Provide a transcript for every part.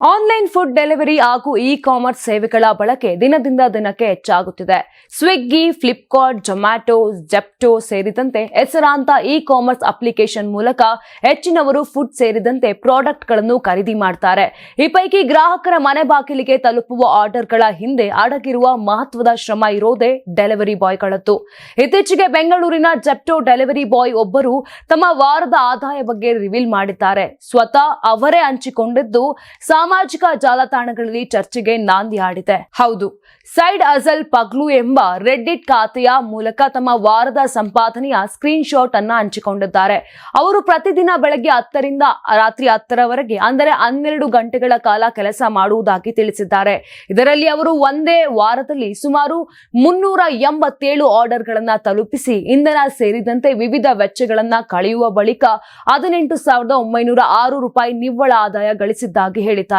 Online food delivery ಹಾಗೂ e commerce ಸೇವೆಗಳ ಬಳಕೆ ದಿನದಿಂದ ದಿನಕ್ಕೆ ಹೆಚ್ಚಾಗುತ್ತಿದೆ. ಸ್ವಿಗ್ಗಿ, ಫ್ಲಿಪ್ಕಾರ್ಟ್, ಜೊಮ್ಯಾಟೊ, ಜೆಪ್ಟೋ ಸೇರಿದಂತೆ ಹೆಸರಾಂತ ಇ ಕಾಮರ್ಸ್ ಅಪ್ಲಿಕೇಶನ್ ಮೂಲಕ ಹೆಚ್ಚಿನವರು ಫುಡ್ ಸೇರಿದಂತೆ ಪ್ರಾಡಕ್ಟ್ಗಳನ್ನು ಖರೀದಿ ಮಾಡ್ತಾರೆ. ಈ ಪೈಕಿ ಗ್ರಾಹಕರ ಮನೆ ಬಾಗಿಲಿಗೆ ತಲುಪುವ ಆರ್ಡರ್ಗಳ ಹಿಂದೆ ಅಡಗಿರುವ ಮಹತ್ವದ ಶ್ರಮ ಇರೋದೇ ಡೆಲಿವರಿ ಬಾಯ್ಗಳದ್ದು. ಇತ್ತೀಚೆಗೆ ಬೆಂಗಳೂರಿನ ಜೆಪ್ಟೋ ಡೆಲಿವರಿ ಬಾಯ್ ಒಬ್ಬರು ತಮ್ಮ ವಾರದ ಆದಾಯ ಬಗ್ಗೆ ರಿವೀಲ್ ಮಾಡಿದ್ದಾರೆ. ಸ್ವತಃ ಅವರೇ ಹಂಚಿಕೊಂಡಿದ್ದು ಸಾಮಾಜಿಕ ಜಾಲತಾಣಗಳಲ್ಲಿ ಚರ್ಚೆಗೆ ನಾಂದಿ ಆಡಿದೆ ಹೌದು, ಸೈಡ್ ಅಜಲ್ ಪಗ್ಲು ಎಂಬ ರೆಡ್ಡಿಟ್ ಖಾತೆಯ ಮೂಲಕ ತಮ್ಮ ವಾರದ ಸಂಪಾದನೆಯ ಸ್ಕ್ರೀನ್ ಶಾಟ್ ಅನ್ನ ಹಂಚಿಕೊಂಡಿದ್ದಾರೆ. ಅವರು ಪ್ರತಿದಿನ ಬೆಳಗ್ಗೆ ಹತ್ತರಿಂದ ರಾತ್ರಿ ಹತ್ತರವರೆಗೆ, ಅಂದರೆ ಹನ್ನೆರಡು ಗಂಟೆಗಳ ಕಾಲ ಕೆಲಸ ಮಾಡುವುದಾಗಿ ತಿಳಿಸಿದ್ದಾರೆ. ಇದರಲ್ಲಿ ಅವರು ಒಂದೇ ವಾರದಲ್ಲಿ ಸುಮಾರು ಮುನ್ನೂರ ಎಂಬತ್ತೇಳು ಆರ್ಡರ್ಗಳನ್ನ ತಲುಪಿಸಿ, ಇಂಧನ ಸೇರಿದಂತೆ ವಿವಿಧ ವೆಚ್ಚಗಳನ್ನ ಕಳೆಯುವ ಬಳಿಕ ಹದಿನೆಂಟು ಸಾವಿರದ ಒಂಬೈನೂರ ಆರು ರೂಪಾಯಿ ನಿವ್ವಳ ಆದಾಯ ಗಳಿಸಿದ್ದಾಗಿ ಹೇಳಿದ್ದಾರೆ.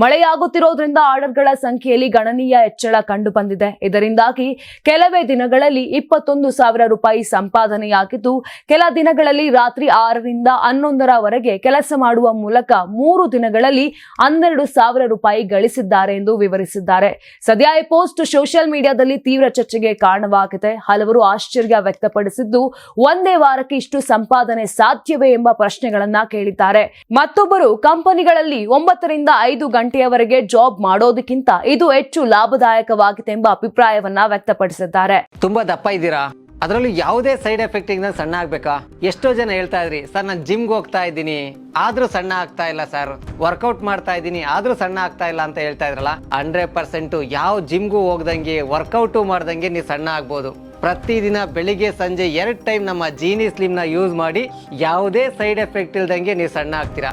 ಮಳೆಯಾಗುತ್ತಿರೋದ್ರಿಂದ ಆರ್ಡರ್ಗಳ ಸಂಖ್ಯೆಯಲ್ಲಿ ಗಣನೀಯ ಹೆಚ್ಚಳ ಕಂಡು ಬಂದಿದೆ ಇದರಿಂದಾಗಿ ಕೆಲವೇ ದಿನಗಳಲ್ಲಿ ಇಪ್ಪತ್ತೊಂದು ಸಾವಿರ ರೂಪಾಯಿ ಸಂಪಾದನೆಯಾಗಿದ್ದು, ಕೆಲ ದಿನಗಳಲ್ಲಿ ರಾತ್ರಿ ಆರರಿಂದ ಹನ್ನೊಂದರವರೆಗೆ ಕೆಲಸ ಮಾಡುವ ಮೂಲಕ ಮೂರು ದಿನಗಳಲ್ಲಿ ಹನ್ನೆರಡು ಸಾವಿರ ರೂಪಾಯಿ ಗಳಿಸಿದ್ದಾರೆ ಎಂದು ವಿವರಿಸಿದ್ದಾರೆ. ಸದ್ಯ ಈ ಪೋಸ್ಟ್ ಸೋಷಿಯಲ್ ಮೀಡಿಯಾದಲ್ಲಿ ತೀವ್ರ ಚರ್ಚೆಗೆ ಕಾರಣವಾಗಿದೆ. ಹಲವರು ಆಶ್ಚರ್ಯ ವ್ಯಕ್ತಪಡಿಸಿದ್ದು, ಒಂದೇ ವಾರಕ್ಕೆ ಇಷ್ಟು ಸಂಪಾದನೆ ಸಾಧ್ಯವೇ ಎಂಬ ಪ್ರಶ್ನೆಗಳನ್ನ ಕೇಳಿದ್ದಾರೆ. ಮತ್ತೊಬ್ಬರು ಕಂಪನಿಗಳಲ್ಲಿ ಒಂಬತ್ತರಿಂದ ಐದು ಗಂಟೆಯವರೆಗೆ ಜಾಬ್ ಮಾಡೋದಕ್ಕಿಂತ ಇದು ಹೆಚ್ಚು ಲಾಭದಾಯಕವಾಗಿದೆ ಎಂಬ ಅಭಿಪ್ರಾಯವನ್ನ ವ್ಯಕ್ತಪಡಿಸಿದ್ದಾರೆ. ತುಂಬಾ ದಪ್ಪ ಇದ್ದೀರಾ? ಅದರಲ್ಲೂ ಯಾವುದೇ ಸೈಡ್ ಎಫೆಕ್ಟ್ ಇಂದ ಸಣ್ಣ ಆಗ್ಬೇಕಾ? ಎಷ್ಟೋ ಜನ ಹೇಳ್ತಾ ಇದ್ರಿ, ಸರ್, ನಾನು ಜಿಮ್ಗೆ ಹೋಗ್ತಾ ಇದ್ದೀನಿ. ಆದ್ರೂ ಸಣ್ಣ ಆಗ್ತಾ ಇಲ್ಲ, ಸರ್ ವರ್ಕೌಟ್ ಮಾಡ್ತಾ ಇದ್ದೀನಿ. ಆದ್ರೂ ಸಣ್ಣ ಆಗ್ತಾ ಇಲ್ಲ ಅಂತ ಹೇಳ್ತಾ ಇದ್ರಲ್ಲ ಹಂಡ್ರೆಡ್ ಪರ್ಸೆಂಟ್ ಯಾವ ಜಿಮ್ಗೂ ಹೋಗ್ದಂಗೆ ವರ್ಕೌಟು ಮಾಡ್ದಂಗೆ ನೀವು ಸಣ್ಣ ಆಗ್ಬೋದು. ಪ್ರತಿದಿನ ಬೆಳಿಗ್ಗೆ, ಸಂಜೆ ಎರಡು ಟೈಮ್ ನಮ್ಮ ಜೀನಿ ಸ್ಲಿಮ್ನ ಯೂಸ್ ಮಾಡಿ ಯಾವುದೇ ಸೈಡ್ ಎಫೆಕ್ಟ್ ಇಲ್ದಂಗೆ ನೀವು ಸಣ್ಣ ಆಗ್ತೀರಾ?